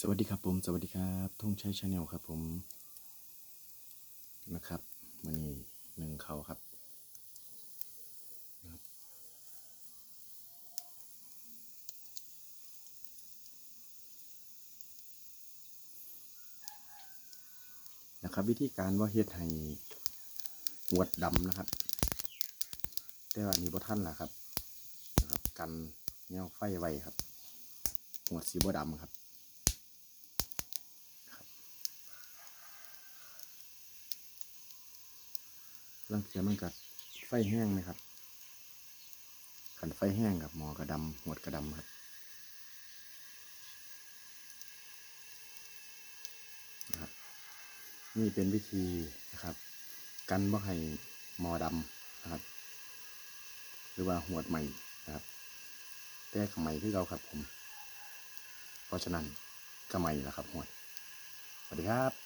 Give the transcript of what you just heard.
สวัสดีครับผม สวัสดีครับทุ่งชัยชาแนลครับผมนะครับมันนี้หนึ่งเขาครับนะครับ วิธีการว่าเฮ็ดให้หวดดำนะครับ แต่ว่าอันนี้บ่ท่านล่ะครับนะครับ กันแนวไฟไว้ครับ หวดสีบ่ดำครับ ลังเทียมันกัดไฟแห้งไหมครับขันไฟแห้งกับหมอกระดำหวดกระดำครับนะครับ นี่เป็นวิธีนะครับ กันว่าให้หมอดำนะครับ หรือว่าหวดใหม่นะครับแต่ขไหมคือเราครับผม เพราะฉะนั้นก็ไม่ละครับหวดสวัสดีครับ